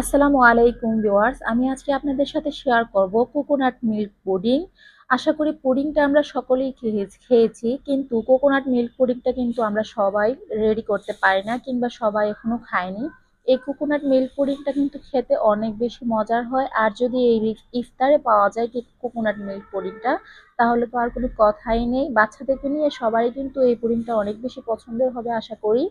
আসসালামু আলাইকুম ভিউয়ার্স, আমি আজকে আপনাদের সাথে শেয়ার করব কোকোনাট মিল্ক পুডিং আশা করি পুডিংটা আমরা সকলেই খেয়ে- খেয়েছি, কিন্তু কোকোনাট মিল্ক পুডিংটা কিন্তু আমরা সবাই রেডি করতে পারি না কিংবা সবাই এখনও খায়নি। এই কোকোনাট মিল্ক পুডিংটা কিন্তু খেতে অনেক বেশি মজার হয়, আর যদি এই ইফতারে পাওয়া যায় কোকোনাট মিল্ক পুডিংটা তাহলে তো আর কোনো কথাই নেই। বাচ্চাদেরকে নিয়ে সবাই কিন্তু এই পুডিংটা অনেক বেশি পছন্দের হবে, আশা করি।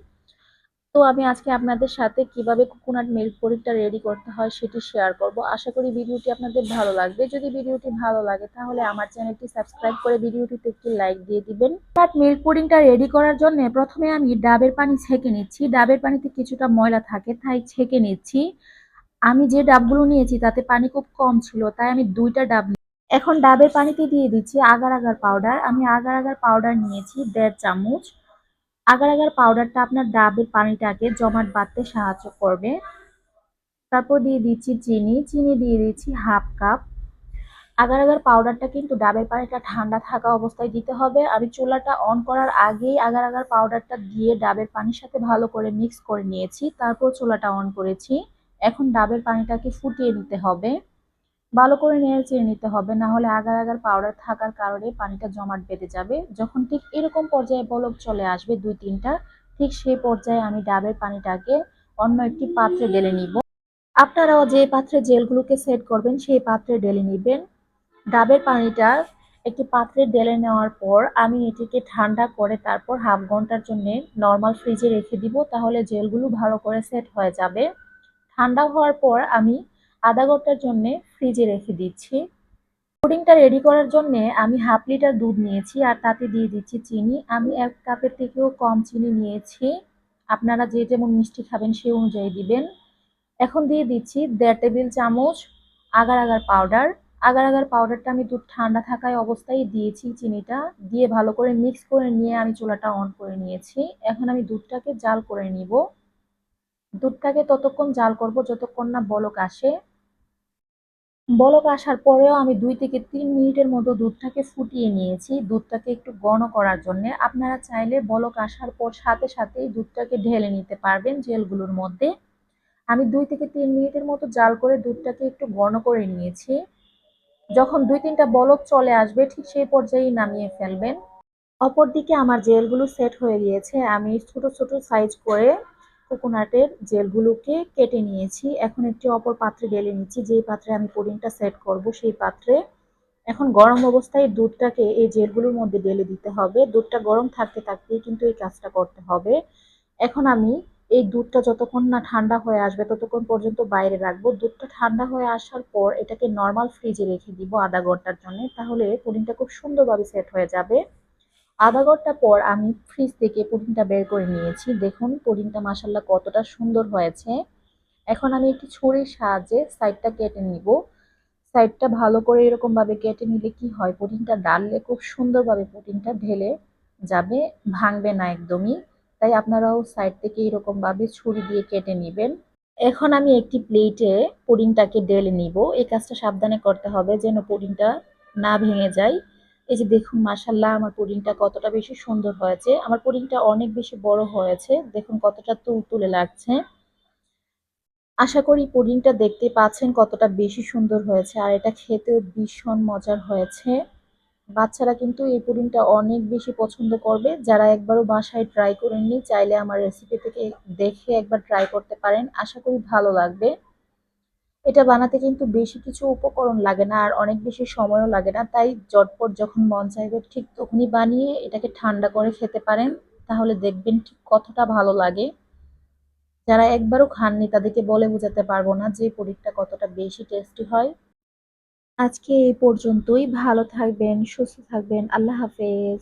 তো আমি আজকে আপনাদের সাথে কীভাবে কোকোনাট মিল্ক পুডিংটা রেডি করতে হয় সেটি শেয়ার করব। আশা করি ভিডিওটি আপনাদের ভালো লাগবে। যদি ভিডিওটি ভালো লাগে তাহলে আমার চ্যানেলটি সাবস্ক্রাইব করে ভিডিওটিতে একটি লাইক দিয়ে দিবেন। কোকোনাট মিল্ক পুডিংটা রেডি করার জন্য প্রথমে আমি ডাবের পানি ছেঁকে নিচ্ছি। ডাবের পানিতে কিছুটা ময়লা থাকে, তাই ছেঁকে নিচ্ছি। আমি যে ডাবগুলো নিয়েছি তাতে পানি খুব কম ছিল, তাই আমি দুইটা ডাব এখন ডাবের পানিতে দিয়ে দিচ্ছি আগার আগার পাউডার আমি আগার আগার পাউডার নিয়েছি দেড় চামচ। আগার আগার পাউডারটা আপনার ডাবের পানিটাকে জমাট বাঁধতে সাহায্য করবে। তারপর দিয়ে দিচ্ছি চিনি। চিনি দিয়ে দিচ্ছি হাফ কাপ আগার আগার পাউডারটা কিন্তু ডাবের পানিটা ঠান্ডা থাকা অবস্থায় দিতে হবে। আমি চুলাটা অন করার আগেই আগার আগার পাউডারটা দিয়ে ডাবের পানির সাথে ভালো করে মিক্স করে নিয়েছি। তারপর চুলাটা অন করেছি। এখন ডাবের পানিটাকে ফুটিয়ে নিতে হবে। ভালো করে নেড়ে চেড়ে নিতে হবে, না হলে আগার আগার পাউডার থাকার কারণে পানিটা জমাট বেঁধে যাবে। যখন ঠিক এরকম পর্যায়ে বলক চলে আসবে দুই তিনটা, ঠিক সেই পর্যায়ে আমি ডাবের পানিটাকে অন্য একটি পাত্রে ঢেলে নিব। আপনারাও যে পাত্রে জেলগুলোকে সেট করবেন, সেই পাত্রে ঢেলে নেবেন। ডাবের পানিটা একটি পাত্রে ঢেলে নেওয়ার পর আমি এটিকে ঠান্ডা করে তারপর হাফ ঘণ্টার জন্য নর্মাল ফ্রিজে রেখে দিব, তাহলে জেলগুলো ভালো করে সেট হয়ে যাবে। ঠান্ডা হওয়ার পর আমি আধা ঘণ্টার জন্য ফ্রিজে রেখে দিচ্ছি। পুডিংটা রেডি করার জন্য আমি হাফ লিটার দুধ নিয়েছি আর তাতে দিয়ে দিচ্ছি চিনি। আমি এক কাপের থেকেও কম চিনি নিয়েছি। আপনারা যে যেমন মিষ্টি খাবেন সেই অনুযায়ী দিবেন। এখন দিয়ে দিচ্ছি দেড় টেবিল চামচ agar agar powder agar agar পাউডারটা আমি দুধ ঠান্ডা থাকায় অবস্থায় দিয়েছি চিনিটা। দিয়ে ভালো করে মিক্স করে নিয়ে আমি চুলাটা অন করে নিয়েছি। এখন আমি দুধটাকে জাল করে নিব। দুধটাকে ততক্ষণ জাল করব যতক্ষণ না বলক আসে। বলক আসার পরেও আমি দুই থেকে তিন মিনিটের মতো দুধটাকে ফুটিয়ে নিয়েছি। দুধটাকে একটু ঘন করার জন্য আপনারা চাইলে বলক আসার পর সাথে সাথেই দুধটাকে ঢেলে নিতে পারবেন জেলগুলোর মধ্যে। আমি দুই থেকে তিন মিনিটের মতো জাল করে দুধটাকে একটু ঘন করে নিয়েছি। যখন দুই তিনটা বলক চলে আসবে ঠিক সেই পর্যায়েই নামিয়ে ফেলবেন। অপরদিকে আমার জেলগুলো সেট হয়ে গিয়েছে। আমি ছোট ছোট সাইজ করে কোকোনাটের জেলগুলোকে কেটে নিয়েছি। এখন একটি অপর পাত্রে ঢেলে নিচ্ছি। যেই পাত্রে আমি পুডিংটা সেট করব, সেই পাত্রে এখন গরম অবস্থায় দুধটাকে এই জেলগুলোর মধ্যে ঢেলে দিতে হবে। দুধটা গরম থাকতে থাকতেই কিন্তু এই কাজটা করতে হবে। এখন আমি এই দুধটা যতক্ষণ না ঠান্ডা হয়ে আসবে ততক্ষণ পর্যন্ত বাইরে রাখব। দুধটা ঠান্ডা হয়ে আসার পর এটাকে নর্মাল ফ্রিজে রেখে দিব আধা ঘণ্টার জন্য। তাহলে পুডিংটা খুব সুন্দরভাবে সেট হয়ে যাবে। আধা ঘণ্টা পর আমি ফ্রিজ থেকে পুডিংটা বের করে নিয়েছি। দেখুন পুডিংটা মাসাল্লাহ কতটা সুন্দর হয়েছে। এখন আমি একটি ছুরির সাহায্যে সাইডটা কেটে নিব। সাইডটা ভালো করে এরকমভাবে কেটে নিলে কি হয়? পুডিংটা ডাললে খুব সুন্দরভাবে পুডিংটা ঢেলে যাবে, ভাঙবে না একদমই। তাই আপনারাও সাইড থেকে এরকমভাবে ছুরি দিয়ে কেটে নেবেন। এখন আমি একটি প্লেটে পুডিংটাকে ডেলে নিব। এই কাজটা সাবধানে করতে হবে যেন পুডিংটা না ভেঙে যায়। এই যে দেখুন মাসাল্লাহ আমার পুডিংটা কতটা বেশি সুন্দর হয়েছে। আমার পুডিংটা অনেক বেশি বড় হয়েছে। দেখুন, কতটা তুলে লাগছে। আশা করি পুডিংটা দেখতে পাচ্ছেন কতটা বেশি সুন্দর হয়েছে। আর এটা খেতেও ভীষণ মজার হয়েছে। বাচ্চারা কিন্তু এই পুডিংটা অনেক বেশি পছন্দ করবে। যারা একবারও বাসায় ট্রাই করেননি, চাইলে আমার রেসিপি থেকে দেখে একবার ট্রাই করতে পারেন। আশা করি ভালো লাগবে। এটা বানাতে কিন্তু বেশি কিছু উপকরণ লাগে না, আর অনেক বেশি সময়ও লাগে না। তাই জটপট যখন মন চাইবে ঠিক তখনই বানিয়ে এটাকে ঠান্ডা করে খেতে পারেন, তাহলে দেখবেন ঠিক কতটা ভালো লাগে। যারা একবারও খাননি তাদেরকে বলে বোঝাতে পারব না যে পুডিংটা কতটা বেশি টেস্টি হয়। আজকে এই পর্যন্তই। ভালো থাকবেন, সুস্থ থাকবেন। আল্লাহ হাফেজ।